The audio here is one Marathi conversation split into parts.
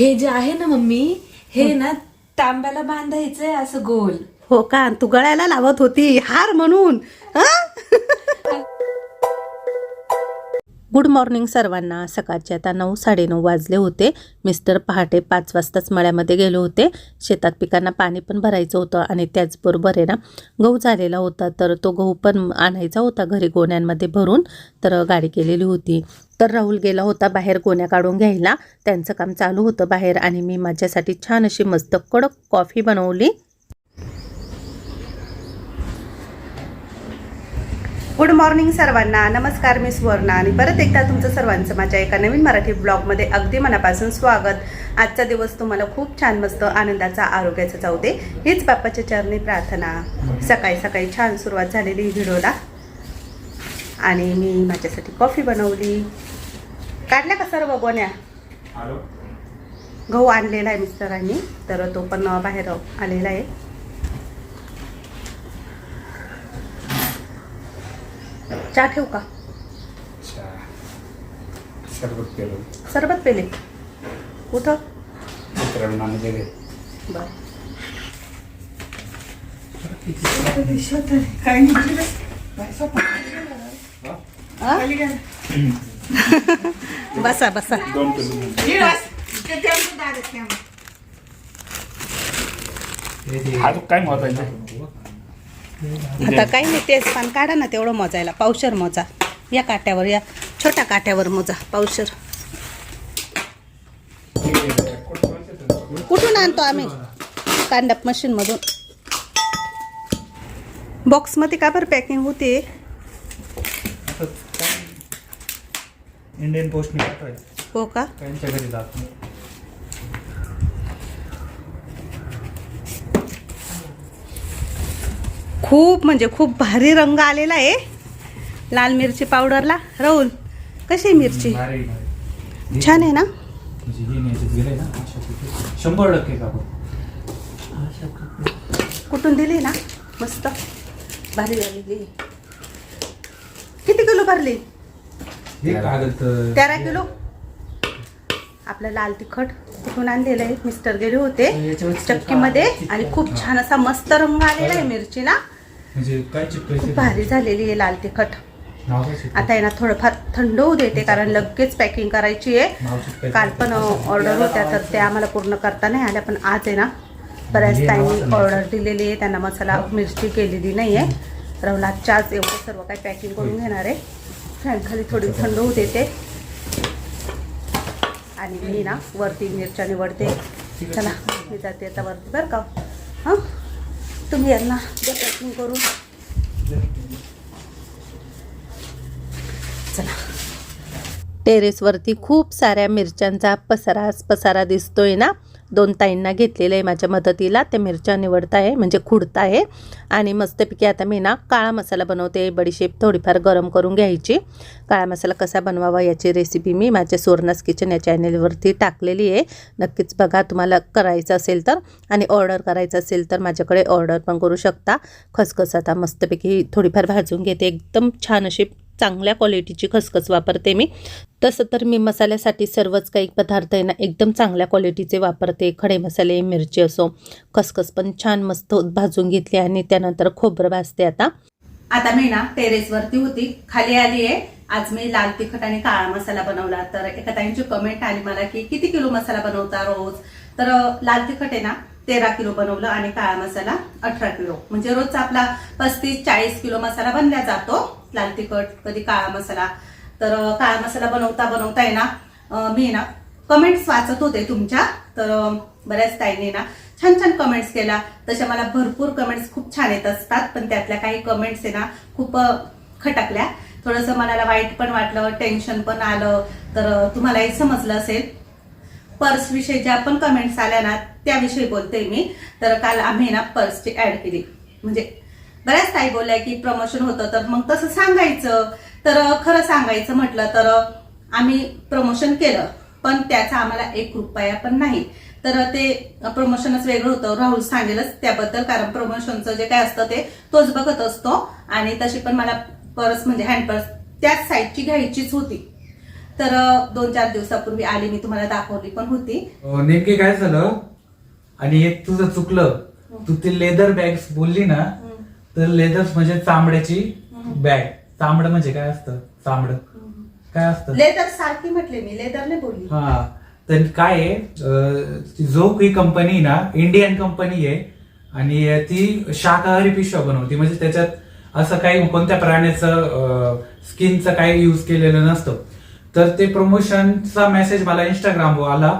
हे जे आहे ना मम्मी हे ना तांब्याला बांधायचंय असं गोल. हो का? तू गळ्याला लावत होती हार म्हणून. गुड मॉर्निंग सर्वांना. सकाळचे आता नऊ साडेनऊ वाजले होते. मिस्टर पहाटे पाच वाजताच मळ्यामध्ये गेले होते. शेतात पिकांना पाणी पण भरायचं होतं आणि त्याचबरोबर आहे ना गहू झालेला होता. तर तो गहू पण आणायचा होता घरी गोण्यांमध्ये भरून तर गाडी केलेली होती. तर राहुल गेला होता बाहेर गोण्या काढून घ्यायला. त्यांचं काम चालू होतं बाहेर आणि मी माझ्यासाठी छान अशी मस्त कडक कॉफी बनवली. गुड मॉर्निंग सर्वांना. नमस्कार मी सुवर्णा. आणि परत एकदा तुमचं सर्वांचं माझ्या एका नवीन मराठी ब्लॉगमध्ये अगदी मनापासून स्वागत. आजचा दिवस तुम्हाला खूप छान मस्त आनंदाचा आरोग्याचा जाऊ दे. हीच बाप्पाच्या चरणी प्रार्थना. सकाळी सकाळी छान सुरुवात झालेली व्हिडिओला. आणि मी माझ्यासाठी कॉफी बनवली. काढल्या का सर्व गोण्या गहू आणलेला आहे मिस्टरांनी तर तो पण बाहेर आलेला आहे. चहा ठेवू का? सरबत केलं सरबत पेले. कुठं? मित्रांना आ? बसा बसा. हा काय महत्त्वाचा आता काही नाही तेच पण काढा ना तेवढं मोजायला. पावशर मोजा. या काट्यावर या छोट्या काट्यावर मोजा. पावशर. कुठून आणतो आम्ही? कांडप मशीनमधून बॉक्समध्ये का बरं पॅकिंग होते? इंडियन पोस्टने पाठवायचं हो का? त्यांच्या घरी जात नाही. खूप म्हणजे खूप भारी रंग आलेला आहे. लाल मिरची पावडरला. राहुल कशी आहे मिरची? भारी भारी. छान आहे ना? म्हणजे हे शंभर टक्के कुठून दिली ना? मस्त. भारी झालेली किती किलो भरली? तेरा? किलो. आपलं लाल तिखट कुठून आणलेलं आहे मिस्टर गेले होते. चक्कीमध्ये. आणि खूप छान असा मस्त रंग आलेला आहे मिरचीला. म्हणजे काय खूप भारी झालेली आहे लाल तिखट? आता आहे ना थोडंफार थंड होऊ देते कारण लगेच पॅकिंग करायची आहे. काल पण ऑर्डर होत्या तर त्या आम्हाला पूर्ण करता नाही आल्या पण आज आहे ना बऱ्याच टाइम ऑर्डर दिलेली आहे त्यांना मसाला मिरची केलेली नाही आहे. आजच्या आज एवढं सर्व काही पॅकिंग करून घेणार आहे. फॅन खाली थोडी थंड होऊ देते. आणि मी ना वरती मिरच्या निवडते. चला मी जाते आता वरती बरं का. हां? तुम्ही यांना द्या पॅकिंग करून. चला. टेरेसवरती खूप साऱ्या मिरच्यांचा पसाराच पसारा दिसतोय ना? दोन ताईंना घेतलेलं आहे माझ्या मदतीला. ते मिरच्या निवडत आहे म्हणजे खुडत आहे. आणि मस्तपैकी आता मी ना काळा मसाला बनवते. बडीशेप थोडीफार गरम करून घ्यायची. काळा मसाला कसा बनवावा याची रेसिपी मी माझ्या सोरनास किचन या चॅनेलवरती टाकलेली आहे. नक्कीच बघा तुम्हाला करायचं असेल तर. आणि ऑर्डर करायचं असेल तर माझ्याकडे ऑर्डर पण करू शकता. खसखस आता मस्तपैकी थोडीफार भाजून घेते. एकदम छान अशी चांगल्या क्वालिटीची खसखस वापरते मी. तसं तर मी मसाल्यासाठी सर्वच काही पदार्थ आहे ना एकदम चांगल्या क्वालिटीचे वापरते. खडे मसाले मिरची असो खसखस पण छान मस्त भाजून घेतली आणि त्यानंतर खोबरं भाजते आता. आता मी ना टेरेसवरती होती खाली आली आहे. आज मी लाल तिखट आणि काळा मसाला बनवला. तर एका ताईंची कमेंट आली मला की किती किलो मसाला बनवता रोज? तर लाल तिखट आहे ना तेरा किलो बनवलं आणि काळा मसाला अठरा किलो. म्हणजे रोजचा आपला पस्तीस चाळीस किलो मसाला बनला जातो. लाल तिखट कधी काळा मसाला. तर काळा मसाला बनवता बनवता आहे ना मी ना कमेंट्स वाचत होते तुमच्या. तर बऱ्याच ताईंनी ना छान छान कमेंट्स केला. तशा मला भरपूर कमेंट्स खूप छान येत असतात. पण त्यातल्या काही कमेंट्स आहे ना खूप खटकल्या. थोडंसं मनाला वाईट पण वाटलं टेन्शन पण आलं. तर तुम्हालाही समजलं असेल. पर्स विषयी ज्या पण कमेंट्स आल्या ना त्याविषयी बोलते मी. तर काल आम्ही ना पर्सची ऍड केली. म्हणजे बऱ्याच ताई बोलल्या की प्रमोशन होतं तर मग तसं सांगायचं. तर खरं सांगायचं म्हटलं तर आम्ही प्रमोशन केलं पण त्याचा आम्हाला एक रुपया पण नाही. तर ते प्रमोशनच वेगळं होतं. राहुल सांगेलच त्याबद्दल कारण प्रमोशनचं जे काय असतं ते तोच बघत असतो. आणि तशी पण मला पर्स म्हणजे हँड पर्स त्याच साईजची घ्यायचीच होती. तर दोन चार दिवसापूर्वी आली मी तुम्हाला दाखवली पण होती. नेमके काय झालं? आणि एक तुझं चुकलं. तू ते लेदर बॅग्स बोलली ना तर लेदर म्हणजे चामड्याची बॅग चामड म्हणजे काय असतं? चामड. काय असतं? लेदर सारखी म्हटले मी लेदर नाही बोलली. हा. तर काय आहे? अं, जोक ही कंपनी ना इंडियन कंपनी आहे. आणि ती शाकाहारी पिशव्या बनवते. म्हणजे त्याच्यात असं काही कोणत्या प्राण्याचं स्किनचं काही यूज केलेलं नसतं. तर ते प्रमोशनचा मेसेज मला इंस्टाग्रामवर आला.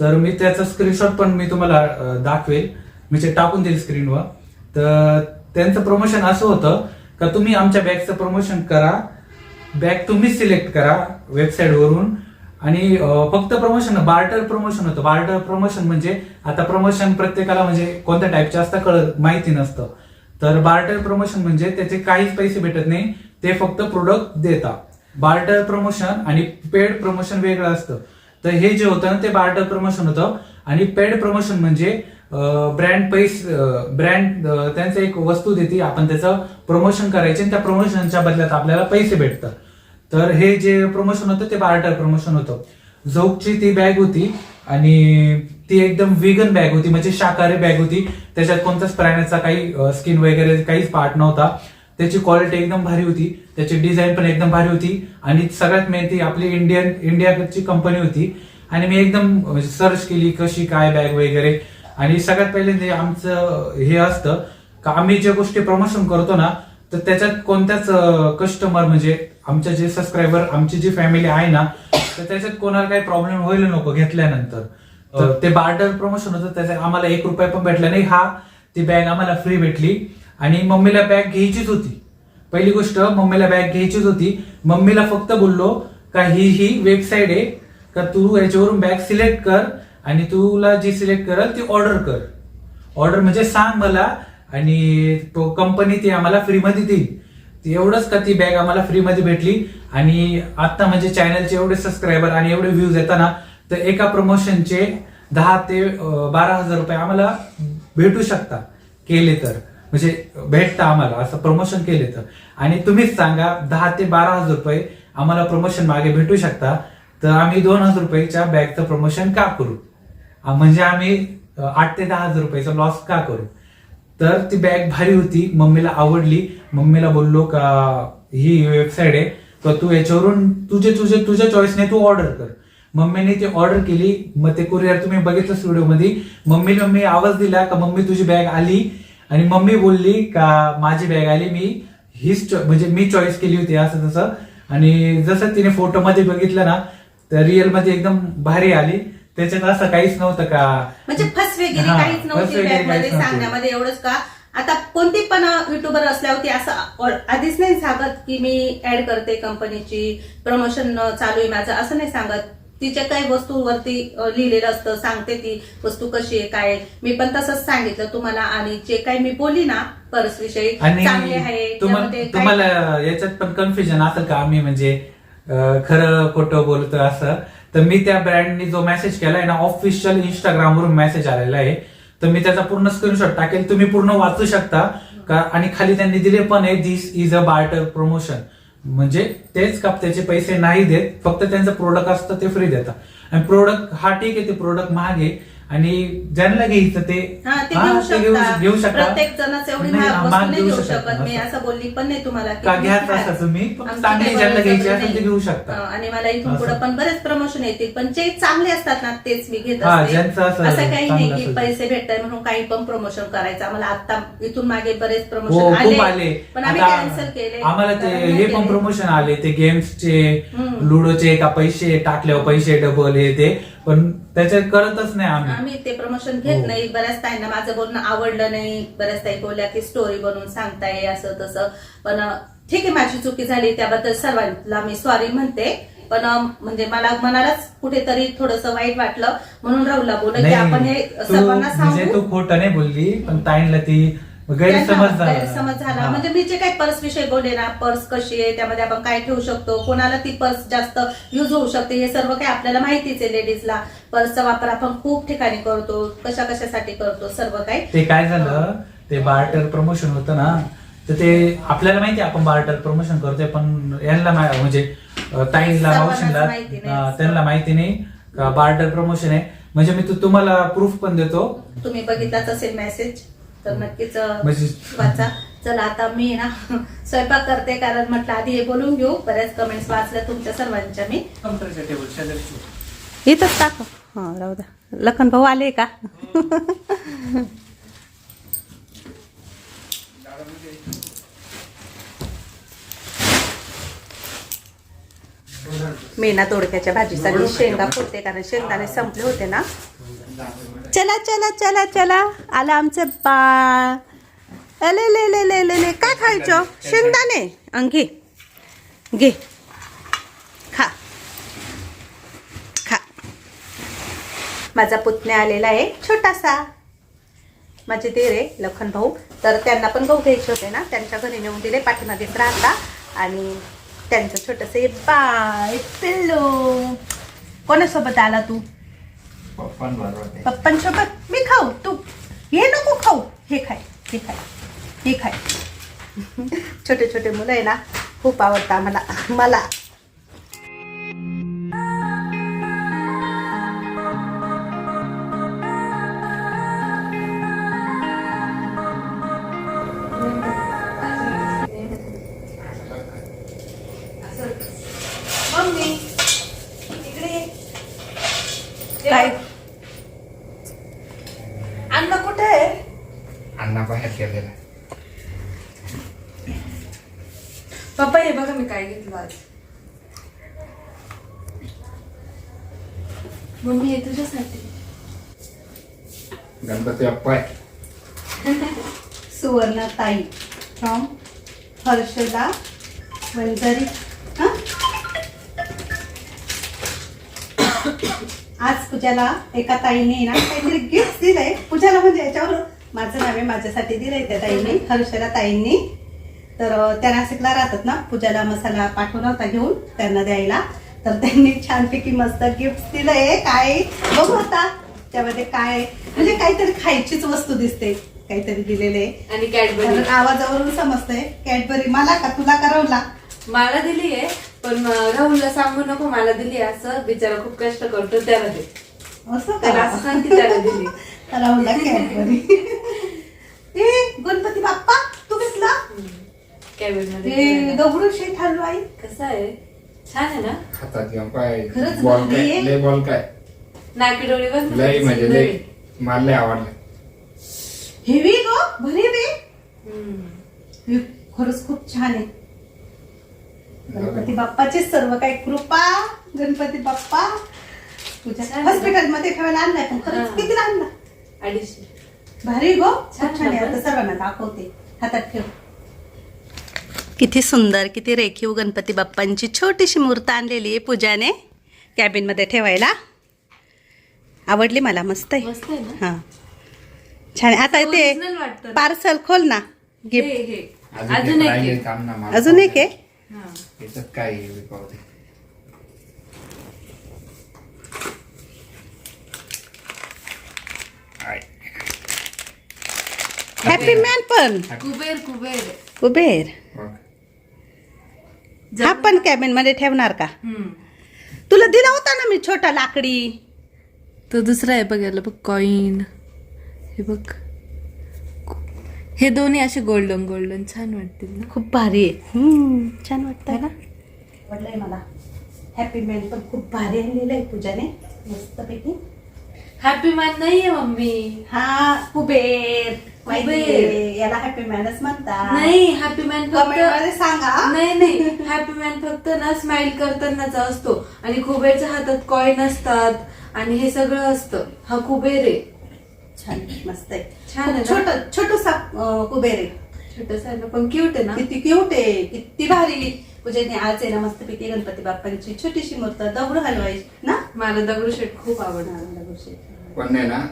तर मी त्याचा स्क्रीनशॉट पण मी तुम्हाला दाखवेल. मी ते टाकून देईल स्क्रीनवर तर त्यांचं प्रमोशन असं होतं का तुम्ही आमच्या बॅगचं प्रमोशन करा. बॅग तुम्ही सिलेक्ट करा वेबसाईट वरून. आणि फक्त प्रमोशन बार्टर प्रमोशन होतं. बार्टर प्रमोशन म्हणजे आता प्रमोशन प्रत्येकाला म्हणजे कोणत्या टाईपचे असतं कळत माहिती नसतं. तर बार्टर प्रमोशन म्हणजे त्याचे काहीच पैसे भेटत नाही. ते फक्त प्रोडक्ट देतात. बार्टर प्रमोशन आणि पेड प्रमोशन वेगळं असतं. तर हे जे होतं ना ते बार्टर प्रमोशन होतं. आणि पेड प्रमोशन म्हणजे ब्रँड पैसे ब्रँड त्यांचं एक वस्तू देते आपण त्याचं प्रमोशन करायचे आणि त्या प्रमोशनच्या बदल्यात आपल्याला पैसे भेटतात. तर हे जे प्रमोशन होतं ते बार्टर प्रमोशन होतं. झोकची ती बॅग होती आणि ती एकदम विगन बॅग होती म्हणजे शाकाहारी बॅग होती. त्याच्यात कोणत्याच प्राण्याचा काही स्किन वगैरे काहीच पार्ट नव्हता. त्याची क्वालिटी एकदम भारी होती. त्याची डिझाईन पण एकदम भारी होती. आणि सगळ्यात मेन ती आपली इंडियन इंडियाची कंपनी होती. आणि मी एकदम सर्च केली कशी काय बॅग वगैरे. आणि सगळ्यात पहिले ते आमचं हे असतं का आम्ही ज्या गोष्टी प्रमोशन करतो ना तर त्याच्यात कोणत्याच कस्टमर म्हणजे आमच्या जे सबस्क्रायबर आमची जी फॅमिली आहे ना तर त्याच्यात कोणाला काही प्रॉब्लेम व्हायला नको घेतल्यानंतर. तर ते बार्टर प्रमोशन होतं त्याच्यात आम्हाला एक रुपया पण भेटला नाही. हा ती बॅग आम्हाला फ्री भेटली. आणि मम्मीला बॅग घ्यायचीच होती. पहिली गोष्ट मम्मीला बॅग घ्यायचीच होती. मम्मीला फक्त बोललो का ही ही वेबसाईट आहे का तू याच्यावरून बॅग सिलेक्ट कर आणि तुला जी सिलेक्ट करल ती ऑर्डर कर. ऑर्डर म्हणजे सांग मला आणि तो कंपनी ती आम्हाला फ्रीमध्ये देईल. एवढंच का ती बॅग आम्हाला फ्रीमध्ये भेटली आणि आता म्हणजे चॅनलचे एवढे सबस्क्रायबर आणि एवढे व्ह्यूज येताना तर एका प्रमोशनचे दहा ते बारा हजार रुपये आम्हाला भेटू शकता. केले तर. म्हणजे भेटतं आम्हाला असं प्रमोशन केले तर. आणि तुम्हीच सांगा दहा ते बारा हजार रुपये आम्हाला प्रमोशन मागे भेटू शकता. तर आम्ही दोन हजार रुपयेच्या बॅगचं प्रमोशन का करू? म्हणजे आम्ही आठ ते दहा हजार रुपयाचा लॉस का करू? तर ती बॅग भारी होती मम्मीला आवडली. मम्मीला बोललो का ही वेबसाईट आहे तर तू याच्यावरून तुझे तुझे तुझ्या चॉईसने तू ऑर्डर कर. मम्मीने ती ऑर्डर केली. मग ते कुरिअर तुम्ही बघितलं व्हिडिओमध्ये मम्मी मम्मी आवाज दिला का मम्मी तुझी बॅग आली. आणि मम्मी बोलली का माझी बॅग आली मी हीच म्हणजे मी चॉईस केली होती असं तसं. आणि जसं तिने फोटोमध्ये बघितलं ना तर रिअलमध्ये एकदम भारी आली. त्याच्यात असं काहीच नव्हतं का? म्हणजे फसवेगिरी काहीच नव्हती. सांगण्यामध्ये एवढंच का? आता कोणती पण युट्यूबर असल्यावरती असं आधीच नाही सांगत की मी ऍड करते कंपनीची प्रमोशन चालू आहे माझं असं नाही सांगत. तिच्या काही वस्तूवरती लिहिलेलं असतं सांगते ती वस्तू कशी आहे काय. मी पण तसंच सांगितलं तुम्हाला आणि जे काही मी बोलली ना पर्स विषयी आणि चांगले आहे तुम्हा- त्यामध्ये काय- तुम्हाला याच्यात पण कन्फ्युजन असेल का? आम्ही म्हणजे अं, खरं खोटं बोलतो असं. तर मी त्या ब्रँडनी जो मेसेज केलाय ना ऑफिशियल इंस्टाग्राम वरून मेसेज आलेला आहे. तर मी त्याचा पूर्ण स्क्रीनशॉट टाकेल. तुम्ही पूर्ण वाचू शकता. का आणि खाली त्यांनी दिले पण आहे this is a barter promotion म्हणजे तेच कापत्याचे पैसे नाही देत फक्त त्यांचं प्रोडक्ट असतं ते फ्री देतात. आणि प्रोडक्ट हा ठीक आहे ते प्रोडक्ट महाग आहे आणि ज्यांना घ्यायचं ते हा ते हा, घेऊ ते घेऊ शकता घेऊ शकता प्रत्येक जणच एवढी नाही, महाग वस्तू महाग नाही घेऊ घेऊ शकत शकत मी असं. बोलली पण नाही तुम्हाला की घ्यायचं घ्या. असं तुम्ही पण आमची चांगली काही ज्यांना घ्यायची असेल ते नाही. घेऊ शकता हा, आणि मला इथून असं. पुढे पण बरेच प्रमोशन येतील पण जे चांगले असतात ना तेच मी घेत हा, असते ज्यांचं असं असं काही नाही की असेल. पैसे भेटताय म्हणून काही पण प्रमोशन करायचं आम्हाला आता इथून मागे बरेच हो प्रमोशन खूप आले पण आम्ही कॅन्सल केले आम्हाला ते कारण हे नाही पण केले. प्रमोशन आले ते गेम्सचे हम्म. लुडोचे का पैसे टाकल्यावर पैसे डबल हे ते पण त्याच्यात करतच नाही आम्ही. आम्ही ते प्रमोशन घेत हो. नाही. बऱ्याच ताईंना माझं बोलणं आवडलं नाही. बऱ्याच ताई बोलल्या की स्टोरी बनवून सांगताय असं तसं. पण अं, ठीक आहे माझी चुकी झाली. त्याबद्दल सर्वांना मी सॉरी म्हणते. पण अं, म्हणजे मला मनालाच कुठेतरी थोडस वाईट वाटलं. म्हणून राहुलला बोललं की आपण हे तू- सर्वांना म्हणजे सांगू. तू खोटं नाही बोलली. पण ताईंला ती गैरसमज झाला. गैरसमज झाला. हा. म्हणजे मी जे काही पर्स विषयी बोलले ना पर्स कशी आहे त्यामध्ये आपण काय ठेवू शकतो कोणाला ती पर्स जास्त युज होऊ शकते हे सर्व काही आपल्याला माहितीच आहे लेडीजला. पर्सचा वापर आपण खूप ठिकाणी करतो कशा कशासाठी करतो सर्व काही. ते काय झालं ते बार्टर प्रमोशन होतं ना तर ते आपल्याला माहिती आहे आपण बार्टर प्रमोशन करतोय पण यांना मा- म्हणजे अं, ताईंला सर्वांनाच मावशींना माहिती नाही. अं, त्यांना माहिती नाही का बार्टर प्रमोशन आहे. म्हणजे मी तु- तुम्हाला प्रूफ पण देतो. तुम्ही बघितलाच असेल मेसेज तर नक्कीच म्हणजे वाचा. चला आता मी ना स्वयंपाक करते कारण म्हटलं आधी हे बोलून घेऊ. बऱ्याच कमेंट्स वाचल्या तुमच्या सर्वांच्या मी. इथंच टाक. हा राहू द्या. लखन भाऊ आले का? मी ना दोडक्याच्या भाजीसाठी शेंगा फोडते कारण शेंगदाणे संपले होते ना. चला चला चला चला. आला आमचं बाळ. अले ले ले ले ले ले. काय खायचं? शेंगदाणे. अंग घे. घे खा. खा. माझा पुतण्या आलेला आहे छोटासा. माझे देर आहे लखन भाऊ. तर त्यांना पण गहू घ्यायचे होते ना? त्यांच्या घरी नेऊन दिले पाठीमागे राहता आणि त्यांचं छोटंसं बाय पिल्लू. कोणासोबत आला तू? पप्पांसोबत? मी खाऊ तू. हे नको खाऊ. हे खाय हे खाय हे खाय. छोटे छोटे मुलं आहे ना खूप आवडतं आम्हाला. मला. गणपती बाप्पा सुवर्ण ताई फ्रॉम हर्षदा वंजारी आज पूजाला एका ताईने ना काहीतरी गिफ्ट दिलंय. पूजाला म्हणजे याच्यावर माझं नाव आहे माझ्यासाठी दिलंय त्या ताईने हर्षदा ताईंनी. तर त्या नाशिकला राहतात ना पूजाला मसाला पाठवला होता घेऊन त्यांना द्यायला. तर त्यांनी छानपैकी मस्त गिफ्ट दिलंय. काय? बघू आता. त्यामध्ये काय म्हणजे काहीतरी खायचीच वस्तू दिसते काहीतरी दिलेले. आणि कॅडबरी. आवाजावरून समजतंय. कॅडबरी मला का? तुला करवला मला दिली आहे पण राहुलला सांगू नको मला दिली असं. बिचारा खूप कष्ट करतो त्याला दे असं त्याला असं दिली. राहुलला कॅडबरी. ए गणपती बाप्पा तू घेतला. दगडू शेठ हलवाई कसं आहे? छान आहे ना? हातात घेऊन काय खरंच बॉल काय. लय बॉल काय? नाकी डोळे लय म्हणजे लय. मला लय आवडलं. हेवी गो. भरी बे. हे खरंच खूप छान आहे. गणपती बाप्पाची सर्व काही कृपा गणपती बाप्पा. तुझ्या. हॉस्पिटलमध्ये ठेवायला आणलाय पण खरंच. किती आणला? अडीचशे. भारी गो. छान छान आहे. आता? सर्वांना दाखवते. हातात ठेव. किती सुंदर किती रेखीव गणपती बाप्पांची छोटीशी मूर्त आणलेली आहे पूजाने. कॅबिनमध्ये ठेवायला. आवडली मला मस्त आहे मस्त आहे ना हा छान आहे. आता ते Original वाटतं. पार्सल खोल ना हे गिफ्ट हे अजून अजून एक एक राहिले आहे. काम ना मला अजून एक आहे हा. याच्यात काय आहे. हॅपी मॅन पण कुबेर कुबेर कुबेर बघ. हा पण कॅबिनमध्ये ठेवणार का हम्म. तुला दिला होता ना मी छोटा लाकडी तो दुसरा आहे बघायला बघ कॉईन हे बघ. हे दोन्ही असे गोल्डन गोल्डन छान वाटतील ना? खूप भारी आहे. छान वाटतंय ना? आवडलंय मला. हॅपी मॅन पण खूप भारी आणलेलं आहे पूजाने. मस्तपैकी. हॅपी मॅन नाहीये मम्मी. हा कुबेर. याला हॅपी मॅनच म्हणतात. नाही हॅपी मॅन कमेंटमध्ये फक्त सांगा. नाही नाही. हॅपी मॅन फक्त ना स्माइल करतानाचा असतो. आणि कुबेरच्या हातात कॉईन असतात. आणि हे सगळं असतं. हा कुबेर. आहे. छान मस्त आहे छान? छोट छोटूसा कुबेर. आहे छोटस आहे ना पण क्यूट आहे ना? किती क्यूट आहे किती भारी. पूजेने आज आहे ना मस्तपैकी गणपती बाप्पांची छोटीशी मूर्त दगड हलवायची ना? मला दगडूशेठ खूप आवडणार दगडूशेठ. पण नाही ना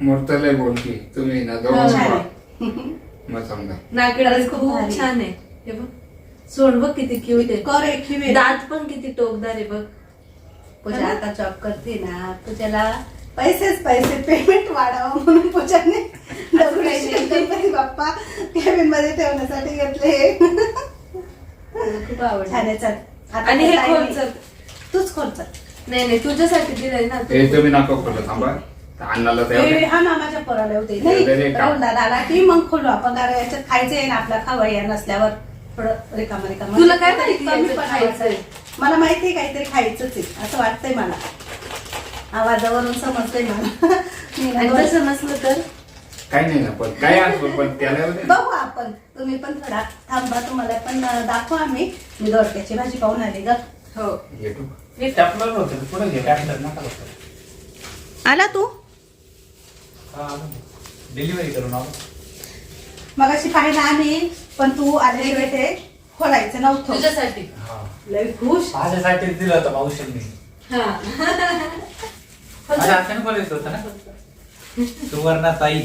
मूर्त लय बोलकी. तुम्ही ना. आहे. मग समजा खरंच खूप. छान आहे. हे बघ. सोड बघ किती क्यूट आहे. दात पण किती टोकदार आहे बघ. पूजा आता जॉब करते ना पूजाला पैसेच पैसे पेमेंट वाढावं म्हणून पूजाने गणपती बाप्पा केबिनमध्ये ठेवण्यासाठी घेतले. खूप आता आणि हे तूच खोलचं नाही नाही तुझ्यासाठी दिलंय ना हे तुम्ही नका खोलू थांबा. हा मामाच्या पोराला होते नाही, दादा की मग खोलू आपण कारण याच्यात खायचं आहे ना आपला खवय्या नसल्यावर थोडं रिकाम रिकाम. तुला काय माहिती कमी मला माहिती आहे काहीतरी खायचंच आहे असं वाटतंय मला. आवाजावरून समजतंय मला. आणि नसलं तर? काय नाही ना पण काय असो पण त्याला येऊ दे ना. बघू आपण. तुम्ही पण थोडा थांबा तुम्हाला पण दाखवू आम्ही. मी दोडक्याची भाजी पाहून आली ग. हो. येतो मी टपलं होतं पुढे घे काय नका लवकर. आला तू? डिलिव्हरी करून आलो. मग अशी पाहिलं आम्ही पण तू आल्याशिवाय ते खोलायचं नव्हतं. तुझ्यासाठी. हा. लय खुश. माझ्यासाठी दिलं होतं मावशींनी हा. माझ्या हाताने बोलायचं होतं ना. सुवर्णा ताई.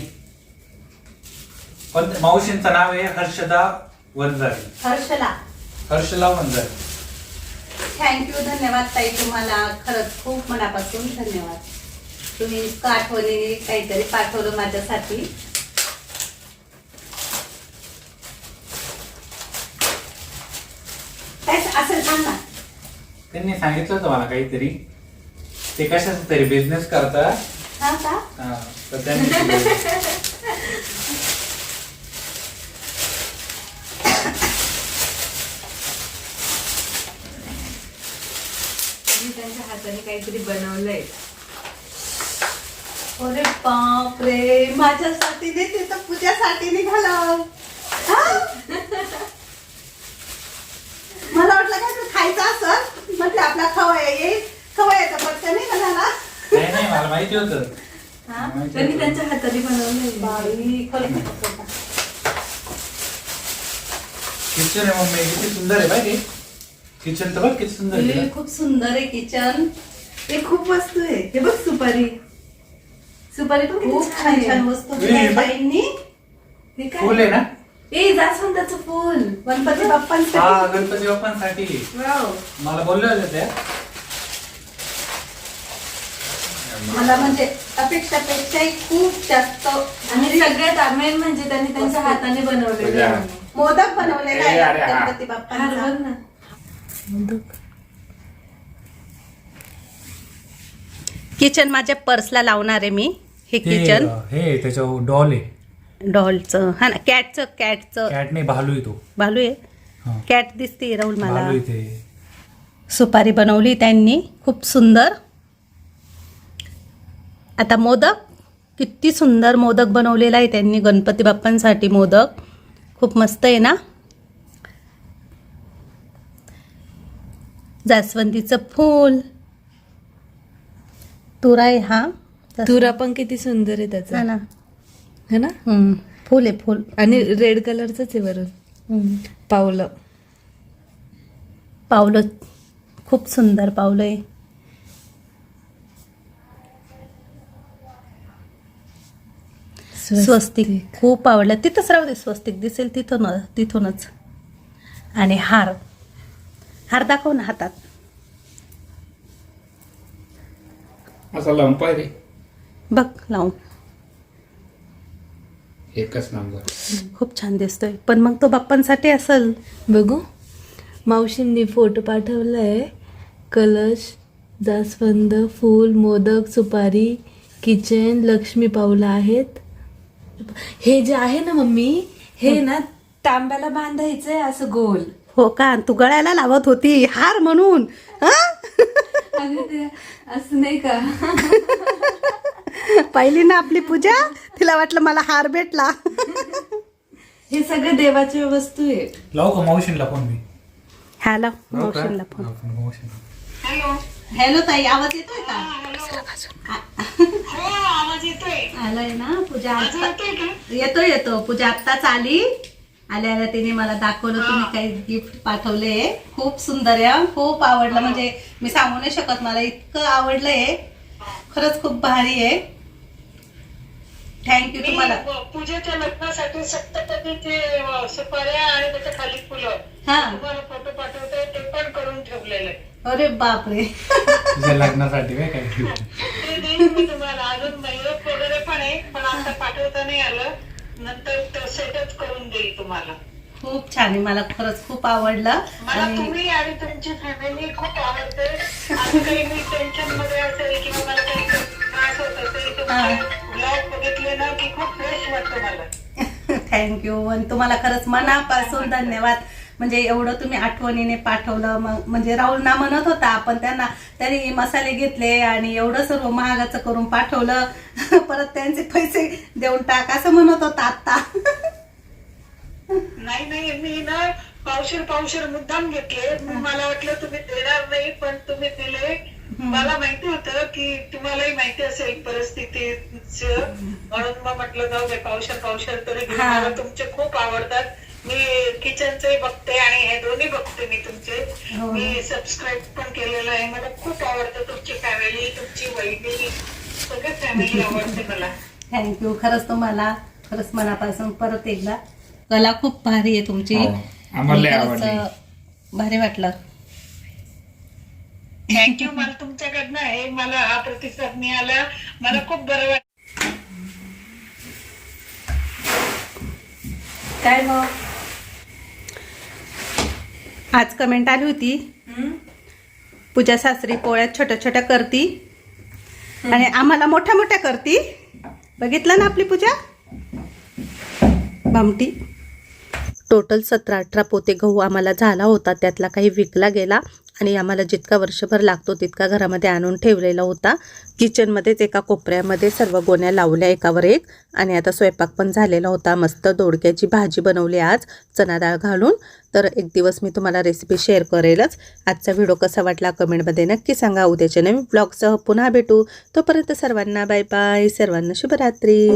पण मावशींचं नाव आहे हर्षदा वंजारी. हर्षला. हर्षला वंजारी. थँक्यू धन्यवाद ताई तुम्हाला. खरंच खूप मनापासून धन्यवाद. तुम्ही इतकं आठवणीने काहीतरी पाठवलं माझ्यासाठी काय असेल सांग ना त्यांनी सांगितलं होतं मला काहीतरी. ते कशाचा तरी बिझनेस करतात. हा का? हा, तर त्यांनी. मी त्यांच्या हाताने काहीतरी बनवलंय. अरे बाप रे माझ्यासाठी देते तर पूजासाठी निघाला हा? मला वाटलं काय तू खायचं असं म्हटलं आपला खवय येईल. खवयाचा पत्ता नाही का झाला? नाही नाही मला माहिती होतं. हा? त्यांनी. त्यांच्या हाताने बनवलंय. बाई, खरंच खूप किचन आहे मम्मी किती सुंदर आहे पाहिजे किचन तर बघ किती सुंदर आहे हे खूप सुंदर आहे किचन. ते खूप वस्तू आहे. हे बघ सुपारी. सुपारी पण खूप छान आहे. छन वस्तू हे हे फुल आहे ना? ए जास्वंदाचं फुल गणपती हा बाप्पांसाठी गणपती बाप्पांसाठी. वाव. मला बोलले होते त्या मला म्हणजे अपेक्षापेक्षाही खूप जास्त आणि सगळ्यात मेन म्हणजे त्यांनी त्यांच्या हाताने बनवलेलं आहे. मोदक बनवलेला ए, अरे आहे हा. गणपती हार बाप्पांचा बघ ना. किचन माझ्या पर्सला लावणार आहे मी. हे किचन हे त्याच्यावर डॉल आहे. डॉलचं हा ना कॅटचं कॅटचं. कॅट नाही भालू आहे तो. भालू आहे हा. कॅट दिसते राहुल मला. भालू सुपारी बनवली त्यांनी खूप सुंदर. आता मोदक किती सुंदर मोदक बनवलेला आहे त्यांनी गणपती बाप्पांसाठी मोदक. खूप मस्त आहे ना? जास्वंदीचं फूल. तुरा आहे हा. तुरा पण किती सुंदर आहे त्याचा. हा ना. है ना? हम्म, फूल आहे फूल. आणि रेड कलरच आहे वरून हम्म. पावलं. पावलं. खूप सुंदर पावलं आहे. स्वस्तिक. खूप आवडलं. तिथंच राहू दे स्वस्तिक. दिसेल तिथून तिथूनच. आणि हार. हार दाखव ना हातात. असा लंप आहे रे. बघ लावून. एकच नंबर खूप छान दिसतोय. पण मग तो बाप्पांसाठी असेल. बघू. मावशींनी फोटो पाठवलाय. कलश जास्वंद फूल मोदक सुपारी किचन लक्ष्मी पावलं आहेत. हे जे आहे ना मम्मी हे. ना तांब्याला बांधायचंय असं गोल. हो का? तू गळ्याला लावत होती. हार म्हणून. हा? असं नाही का पाहिली ना आपली पूजा तिला वाटलं मला हार भेटला. हे सगळे देवाच्या वस्तू आहे. लावू का मावशींला फोन मी? ह्याला लावू. का? मावशींला फोन. हॅलो. ताई आवाज येतोय का? आलाय ना पूजा आत्ता- येतो येतो. पूजा आत्ताच आली. आल्या आल्या तिने मला दाखवलं तुम्ही काही गिफ्ट पाठवले खूप सुंदर आहे हं. खूप आवडलं. म्हणजे मी सांगू नाही शकत मला इतकं आवडलंय. खरंच खूप भारी आहे. थँक्यू तुम्हाला. पूजेच्या लग्नासाठी सप्तपदीचे अ, सुपाऱ्या आणि त्याच्याखाली फुलं. हा. तुम्हाला फोटो पाठवते ते पण करून ठेवलेले अरे बापरे. तुझ्या लग्नासाठी काय काय ते देईन मी तुम्हाला. अजून मैरप वगैरे पण आहे पण आता पाठवता नाही आलं. नंतर सेटच करून देईल तुम्हाला. खूप छान आहे मला खरंच खूप आवडलं. मला आणि तुम्ही आणि तुमची फॅमिली खूप आवडते. आणि काही मी टेन्शनमध्ये असेल किंवा मला काही त्रास होत असेल हा. ब्लॉग बघितले ना की खूप फ्रेश वाटतं मला. थँक्यू आणि तुम्हाला खरंच मनापासून धन्यवाद. म्हणजे एवढं तुम्ही आठवणीने पाठवलं मग म्हणजे राहुलना म्हणत होता आपण त्यांना त्यांनी मसाले घेतले आणि एवढं सर्व महागाचं करून पाठवलं. परत त्यांचे पैसे देऊन टाक असं म्हणत होता आत्ता. नाही नाही मी ना पावशेर पावशेर मुद्दाम घेतले. मला वाटलं तुम्ही देणार नाही पण तुम्ही दिले. मला माहिती होतं की तुम्हालाही माहिती असेल परिस्थिती म्हणून मग म्हटलं जाऊ दे पावशेर पावशेर तरी घेऊन. मला तुमचे खूप आवडतात. मी किचनचंही बघते आणि हे दोन्ही बघते मी तुमचे. हो. मी सबस्क्राईब पण केलेलं आहे. मला खूप आवडतं तुमची फॅमिली तुमची वहिनी सगळी फॅमिली आवडते मला. थँक्यू खरंच तुम्हाला खरंच मनापासून परत एकदा कला खूप भारी आहे तुमची. हो, आम्हाला भारी वाटलं. थँक्यू मला तुमच्याकडनं आहे मला हा प्रतिसाद मिळाला. मला खूप बरं वाटलं. काय मग? आज कमेंट आली होती. पूजा सासरी पोळ्यात छोट्या छोट्या करती. आणि आम्हाला मोठ्या मोठ्या करती. बघितलं ना आपली पूजा? भामटी. टोटल सतरा अठरा पोते गहू आम्हाला झाला होता. त्यातला काही विकला गेला. आणि आम्हाला जितका वर्षभर लागतो तितका घरामध्ये आणून ठेवलेला होता. किचनमध्येच एका कोपऱ्यामध्ये सर्व गोण्या लावल्या एकावर एक. आणि आता स्वयंपाक पण झालेला होता. मस्त दोडक्याची भाजी बनवली आज चना डाळ घालून. तर एक दिवस मी तुम्हाला रेसिपी शेअर करेलच. आजचा व्हिडिओ कसा वाटला कमेंटमध्ये नक्की सांगा. उद्याच्या नवीन ब्लॉगसह पुन्हा भेटू. तोपर्यंत सर्वांना बाय बाय सर्वांना शुभरात्री.